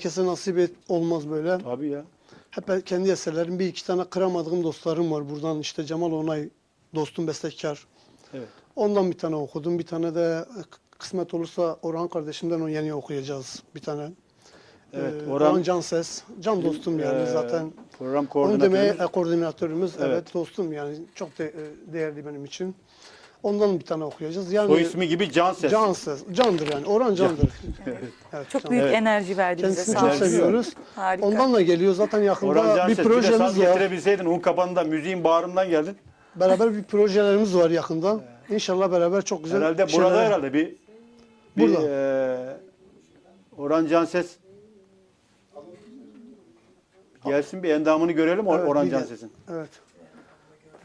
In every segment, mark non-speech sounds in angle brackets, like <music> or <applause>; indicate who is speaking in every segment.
Speaker 1: Herkese nasip et, olmaz böyle.
Speaker 2: Tabii ya.
Speaker 1: Hep kendi eserlerim bir iki tane kıramadığım dostlarım var. Buradan işte Cemal Onay dostum bestekar.
Speaker 2: Evet.
Speaker 1: Ondan bir tane okudum. Bir tane de kısmet olursa Orhan kardeşimden o yeni okuyacağız bir tane.
Speaker 2: Evet,
Speaker 1: Ee,
Speaker 2: Orhan-
Speaker 1: Orhan, Canses. Can dostum yani
Speaker 2: Ee,
Speaker 1: zaten.
Speaker 2: Program
Speaker 1: Onu demeye
Speaker 2: koordinatörümüz.
Speaker 1: e, koordinatörümüz. Evet.
Speaker 2: Evet.
Speaker 1: dostum yani. Çok de, e, değerli benim için. Ondan bir tane okuyacağız. Yani
Speaker 2: Soy ismi gibi Can Ses.
Speaker 1: Can ses. Candır yani. Orhan candır. Evet,
Speaker 3: Çok
Speaker 1: can.
Speaker 3: büyük
Speaker 2: Evet.
Speaker 3: enerji verdi bize.
Speaker 1: Kendisini
Speaker 3: Sağ
Speaker 1: çok seviyoruz.
Speaker 3: Harika.
Speaker 1: Ondan da geliyor. Zaten yakında
Speaker 2: Orhan Can
Speaker 1: bir
Speaker 2: Ses. Bir de
Speaker 1: projemiz var.
Speaker 2: getirebilseydin un kapanında müziğin bağrından geldin.
Speaker 1: Beraber bir projelerimiz var yakında. İnşallah beraber çok güzel
Speaker 2: herhalde
Speaker 1: şeyler-
Speaker 2: burada herhalde bir, bir
Speaker 1: Burada.
Speaker 2: eee, Orhan Can Ses gelsin bir endamını görelim
Speaker 1: Evet,
Speaker 2: Orhan
Speaker 1: bir
Speaker 2: Can
Speaker 1: gel-
Speaker 2: Ses'in.
Speaker 1: Evet.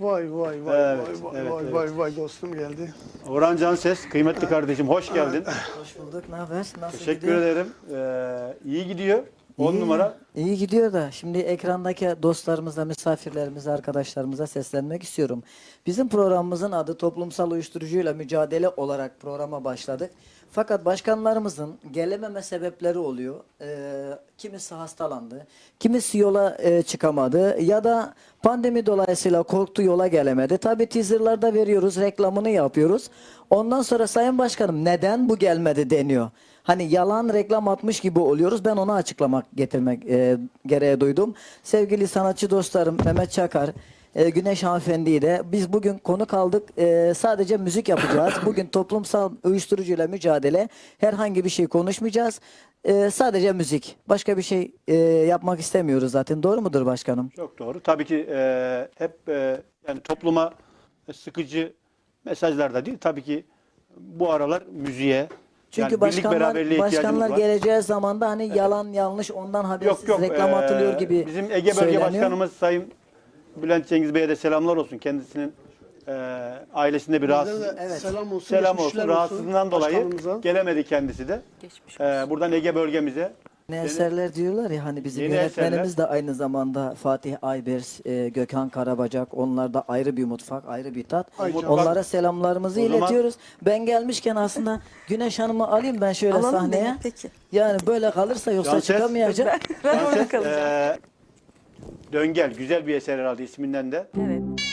Speaker 1: Vay vay vay
Speaker 2: Evet,
Speaker 1: vay vay
Speaker 2: evet,
Speaker 1: vay
Speaker 2: evet.
Speaker 1: vay vay dostum geldi.
Speaker 2: Orhan Can Ses kıymetli kardeşim hoş geldin.
Speaker 4: Hoş bulduk. Ne haber? Nasıl
Speaker 2: Teşekkür
Speaker 4: gidiyor?
Speaker 2: ederim. Eee iyi gidiyor. 10
Speaker 4: İyi.
Speaker 2: numara.
Speaker 4: İyi gidiyor da şimdi ekrandaki dostlarımıza, misafirlerimize, arkadaşlarımıza seslenmek istiyorum. Bizim programımızın adı toplumsal uyuşturucuyla mücadele olarak programa başladık. Fakat başkanlarımızın gelememe sebepleri oluyor. Ee, kimisi hastalandı, kimisi yola e, çıkamadı ya da pandemi dolayısıyla korktu yola gelemedi. Tabii teaserlarda veriyoruz, reklamını yapıyoruz. Ondan sonra Sayın Başkanım neden bu gelmedi deniyor. Hani yalan reklam atmış gibi oluyoruz. Ben onu açıklamak getirmek e, gereği duydum. Sevgili sanatçı dostlarım Mehmet Çakar, e, Güneş Hanımefendi'yi de biz bugün konuk aldık. E, sadece müzik yapacağız. <coughs> Bugün toplumsal uyuşturucuyla mücadele. Herhangi bir şey konuşmayacağız. E, sadece müzik. Başka bir şey e, yapmak istemiyoruz zaten. Doğru mudur başkanım?
Speaker 2: Çok doğru. Tabii ki eee, hep eee, yani topluma sıkıcı mesajlar da değil. Tabii ki bu aralar müziğe
Speaker 4: Çünkü
Speaker 2: yani
Speaker 4: başkanlar başkanlar geleceği zaman da hani yalan yanlış ondan habersiz
Speaker 2: Yok yok.
Speaker 4: reklam
Speaker 2: eee,
Speaker 4: atılıyor gibi
Speaker 2: Bizim Ege Bölge
Speaker 4: söyleniyor.
Speaker 2: Başkanımız Sayın Bülent Cengiz Bey'e de selamlar olsun. Kendisinin eee, ailesinde bir rahatsız,
Speaker 4: Evet.
Speaker 1: Selam olsun.
Speaker 2: selam
Speaker 1: geçmişler
Speaker 2: olsun. Rahatsızlığından dolayı gelemedi kendisi de.
Speaker 3: Geçmiş
Speaker 2: Eee,
Speaker 3: olsun.
Speaker 2: buradan Ege bölgemize
Speaker 4: Yeni eserler diyorlar ya hani bizim
Speaker 2: Yeni
Speaker 4: yönetmenimiz de aynı zamanda Fatih Aybers, e, Gökhan Karabacak. Onlar da ayrı bir mutfak, ayrı bir tat.
Speaker 1: Ay canım.
Speaker 4: Onlara selamlarımızı
Speaker 2: O zaman-
Speaker 4: iletiyoruz. Ben gelmişken aslında Güneş Hanım'ı alayım ben şöyle
Speaker 3: Alalım
Speaker 4: sahneye.
Speaker 3: beni, peki.
Speaker 4: Yani böyle kalırsa yoksa
Speaker 2: Canses.
Speaker 4: çıkamayacak.
Speaker 3: Ben orada
Speaker 2: Prenses,
Speaker 3: kalacağım.
Speaker 2: eee, Döngel güzel bir eser herhalde isminden de.
Speaker 3: Evet.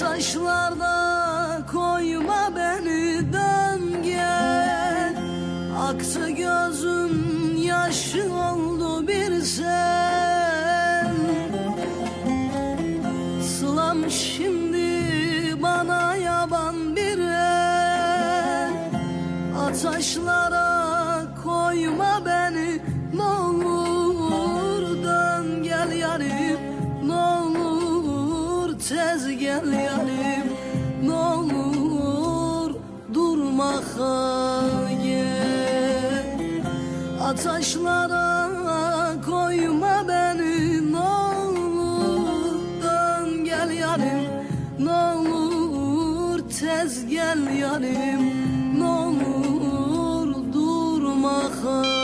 Speaker 5: Taşlarda koyma beni dön gel. Aktı gözüm yaşı oldu bir sen. Sılam şimdi bana yaban bir el. Ataşlara koyma beni ne tez gel yarim ne olur durma gel Ataşlara koyma beni. Ne olur dön gel yarim. Ne olur tez gel yarim. Ne olur durma gel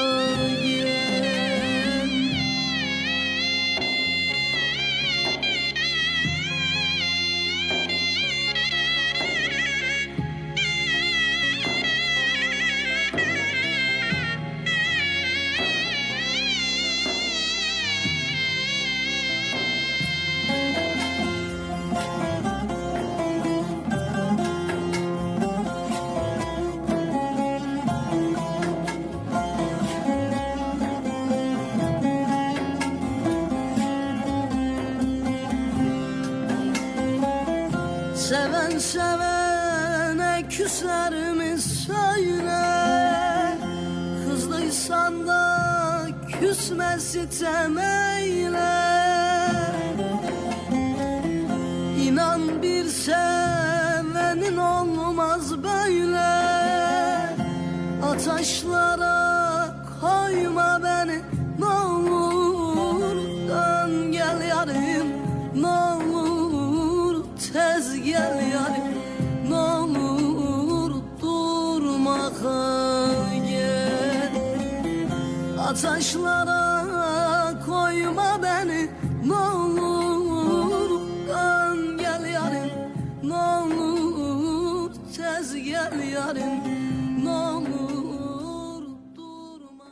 Speaker 5: bir sevene küser mi söyle. Kızdıysan da küsme sitem Ataşlara koyma beni Ne olur dön gel yarim Ne olur tez gel yarim Ne olur durma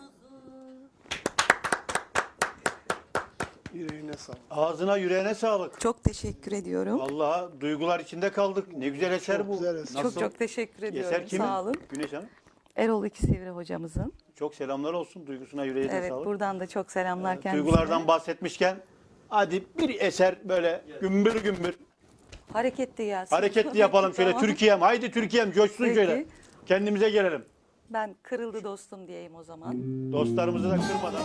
Speaker 1: Yüreğine sağlık.
Speaker 2: Ağzına yüreğine sağlık.
Speaker 3: Çok teşekkür ediyorum.
Speaker 2: Vallahi duygular içinde kaldık. Ne güzel eser
Speaker 1: Çok
Speaker 2: bu.
Speaker 1: güzel eser.
Speaker 3: Çok çok teşekkür ediyorum.
Speaker 2: Eser kimin?
Speaker 3: Sağ olun.
Speaker 2: Güneş Hanım.
Speaker 3: Erol İkisivri hocamızın.
Speaker 2: Çok selamlar olsun. Duygusuna yüreğine
Speaker 3: Evet
Speaker 2: sağlık.
Speaker 3: buradan da çok selamlar kendisine.
Speaker 2: Duygulardan bahsetmişken hadi bir eser böyle gümbür gümbür
Speaker 3: Hareketli gelsin.
Speaker 2: hareketli <laughs> yapalım şöyle
Speaker 3: Tamam.
Speaker 2: Türkiye'm. Haydi Türkiye'm coşsun
Speaker 3: Peki.
Speaker 2: şöyle. Kendimize gelelim.
Speaker 3: Ben kırıldı dostum diyeyim o zaman.
Speaker 2: Dostlarımızı da kırmadan.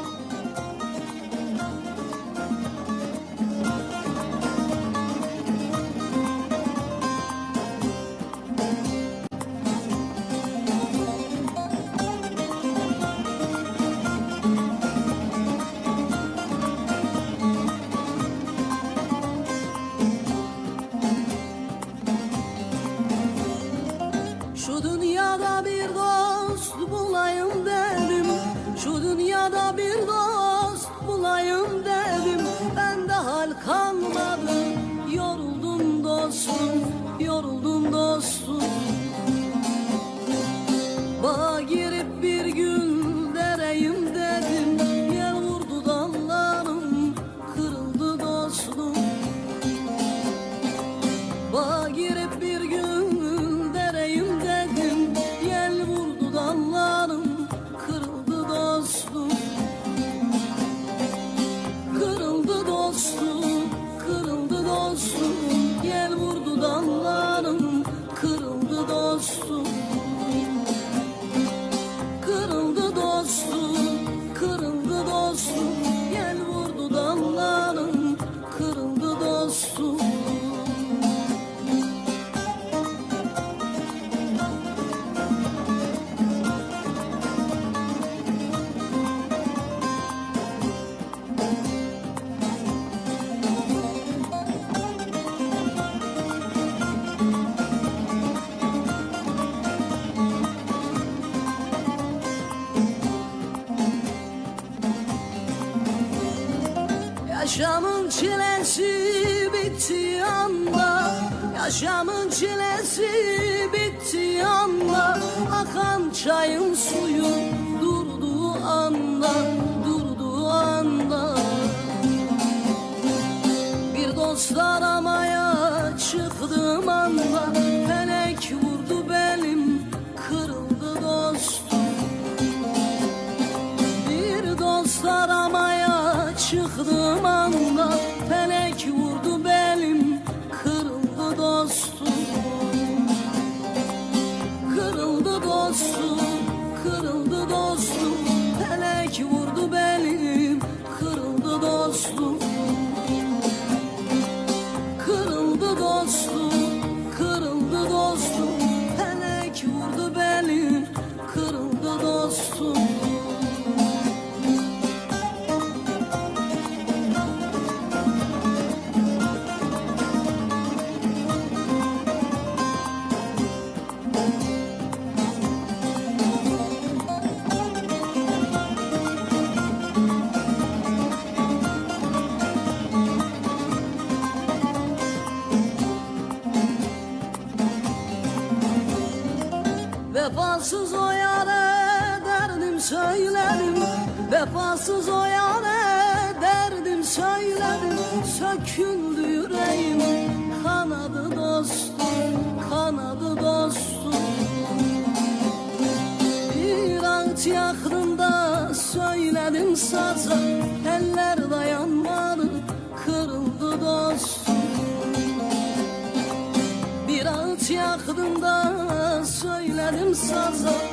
Speaker 5: Çilesi bitti anda Yaşamın çilesi bitti anda Akan çayın suyu durduğu anda Durduğu anda. Bir dost aramaya Vefasız o yare derdim söyledim Söküldü yüreğim. Kanadı dostum Kanadı dostum. Bir ağıt yaktım da söyledim saza Eller dayanmadı kırıldı dostum. Bir ağıt yakınında söyledim saza